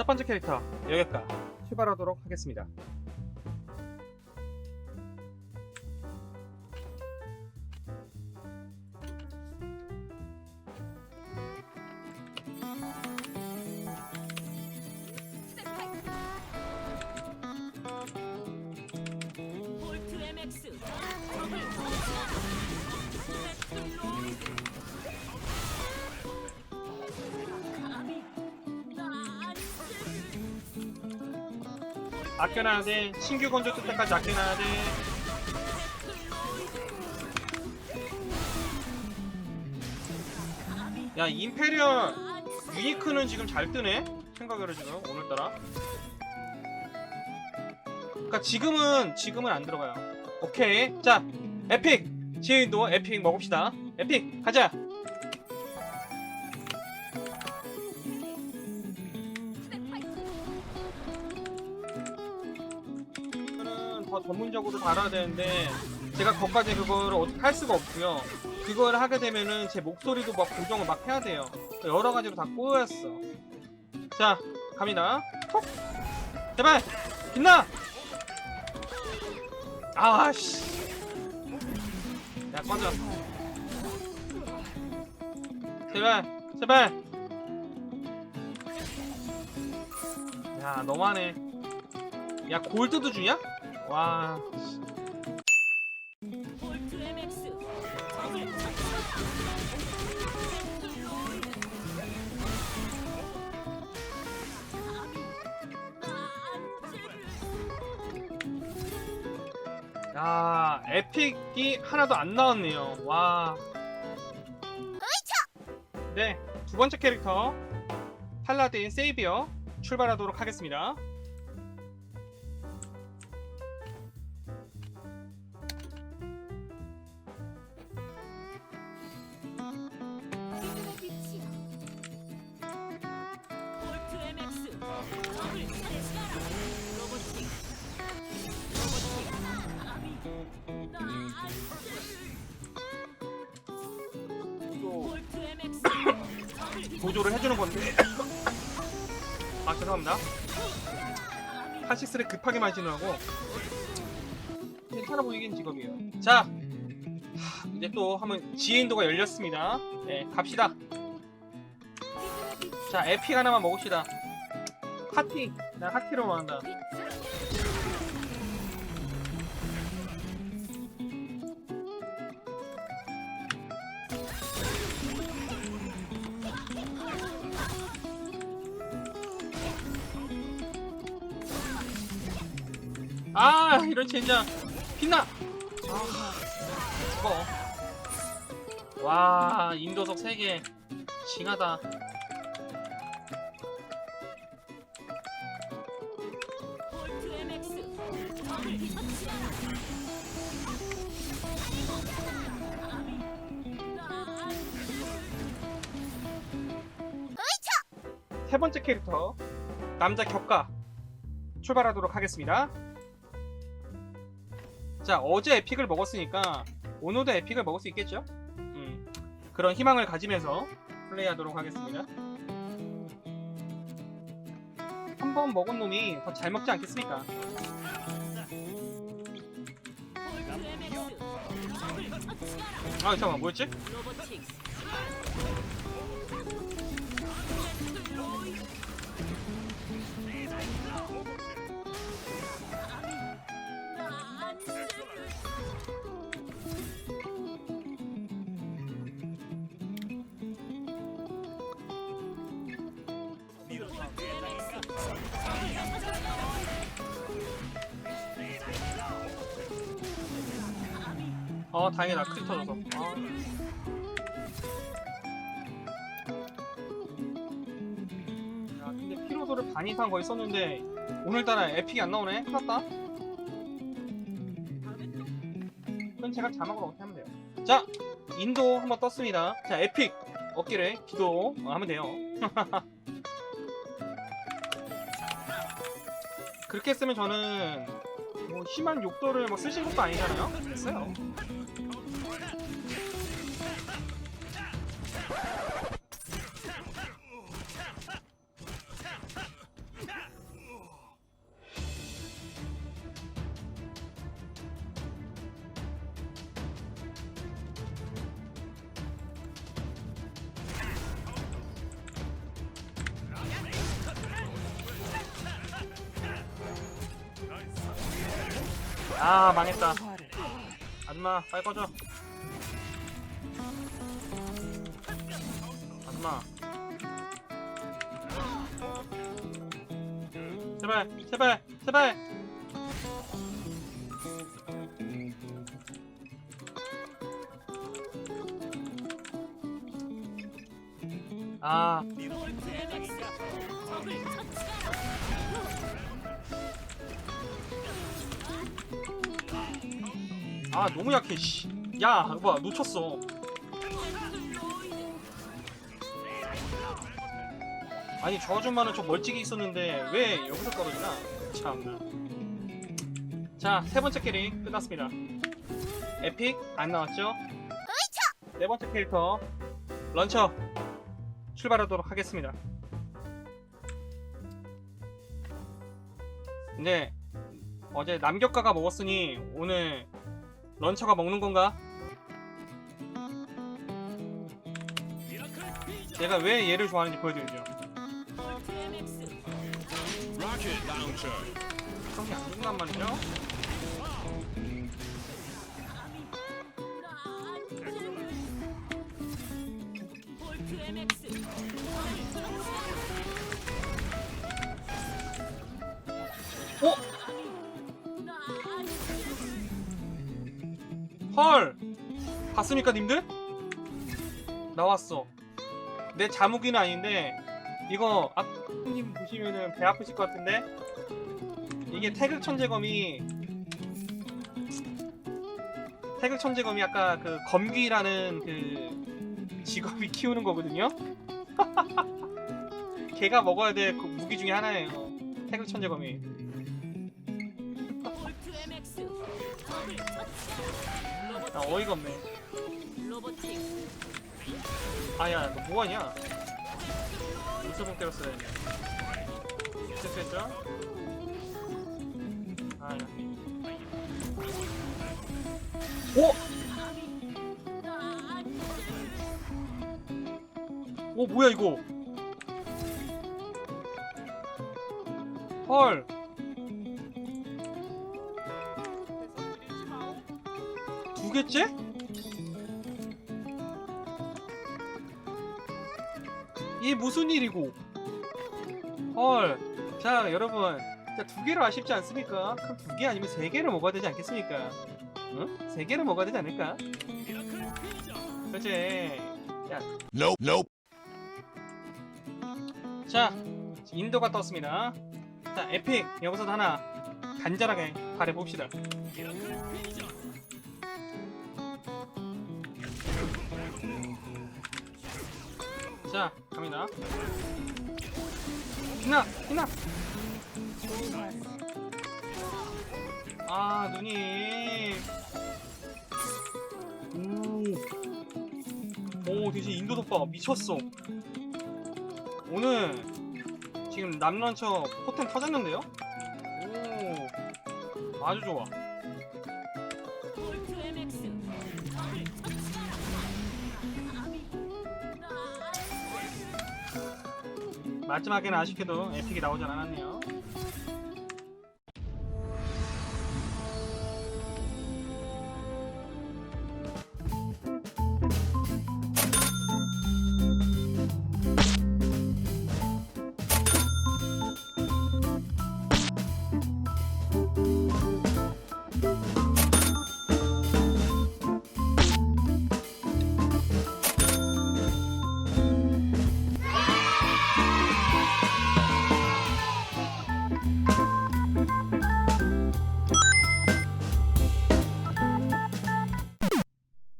첫 번째 캐릭터 여객가 출발하도록 하겠습니다. 아껴놔야 돼. 신규 건조 뜰 때까지 아껴놔야 돼. 야 임페리얼 유니크는 지금 잘 뜨네. 생각으로 지금 오늘따라. 그러니까 지금은 지금은 안 들어가요. 오케이. 자 에픽 지인도 에픽 먹읍시다. 에픽 가자. 더 전문적으로 다뤄야 되는데 제가 거기까지 그걸 어떻게 할 수가 없고요. 그걸 하게 되면은 제 목소리도 막 고정을 막 해야 돼요. 여러 가지로 다 꼬였어. 자, 갑니다. 톡! 제발! 빛나! 아씨. 야, 꺼져. 제발, 제발! 야, 너무하네. 야, 골드도 주냐? 와. 야, 에픽이 하나도 안 나왔네요. 와. 네, 두 번째 캐릭터 팔라딘 세이비어 출발하도록 하겠습니다. 보조를 해주는 건데. 아, 죄송합니다. 카식스를 급하게 마시느라고 괜찮아 보이긴 직업이에요. 자, 하, 이제 또 한번 지인도가 열렸습니다. 네, 갑시다. 자, 에픽 하나만 먹읍시다. 하티, 난 하티로 한다. 아, 이런 젠장. 빛나. 아, 죽어. 와, 인도석 3개. 징하다. 세 번째 캐릭터 남자 격가 출발하도록 하겠습니다. 자 어제 에픽을 먹었으니까 오늘도 에픽을 먹을 수 있겠죠? 음, 그런 희망을 가지면서 플레이하도록 하겠습니다. 한 번 먹은 놈이 더 잘 먹지 않겠습니까? 아 잠깐만 뭐였지? 어 다행이다. 크리 터져서 아. 야 근데 피로도를 반 이상 거의 썼는데 오늘따라 에픽이 안 나오네. 큰일 났다. 그건 제가 자막으로 어떻게 하면 돼요? 자 인도 한번 떴습니다. 자 에픽. 어깨를 기도. 어, 하면 돼요 그렇게 쓰면 저는 뭐 심한 욕도를 막 쓰신 것도 아니잖아요. 됐어요 아 망했다. 아줌마 빨리 꺼져. 아줌마. 제발 제발 제발. 아 아 너무 약해 씨. 야봐 놓쳤어. 아니 저 아줌마는 좀 멀찍이 있었는데 왜 여기서 떨어지나? 참나 자세 번째 캐리 끝났습니다. 에픽 안 나왔죠? 네 번째 캐릭터 런처. 출발하도록 하겠습니다. 이제 어제 남격가가 먹었으니 오늘 런처가 먹는 건가? 제가 왜 얘를 좋아하는지 보여드리죠. 성이 안 죽는단 말이죠. 헐! 봤습니까, 님들? 나왔어. 내 자무기는 아닌데, 이거, 아님 보시면은 배 아프실 것 같은데? 이게 태극 천재검이, 태극 천재검이 아까 그 검귀라는 그 직업이 키우는 거거든요? 걔가 먹어야 될 그 무기 중에 하나예요. 태극 천재검이. 아, 어이가 없네. 아야 너 뭐하냐 물소봉 때렸어야 했네 실수했죠? 아야 오! 오 뭐야 이거 헐 두 개째? 이게 무슨 일이고? 헐. 자, 여러분. 자, 두 개로 아쉽지 않습니까? 그럼 두 개 아니면 세 개를 먹어야 되지 않겠습니까? 응? 세 개를 먹어야 되지 않을까? 그렇지. 자, Nope. Nope. 자, 인도가 떴습니다. 자, 에픽. 여기서도 하나 간절하게 바래봅시다. 자, 갑니다. 희나! 희나! 아, 누님. 오. 오, 대신 인도 덮밥 미쳤어. 오늘 지금 남런처 포텐 터졌는데요? 오. 아주 좋아. 마지막에는 아쉽게도 에픽이 나오지 않았네요.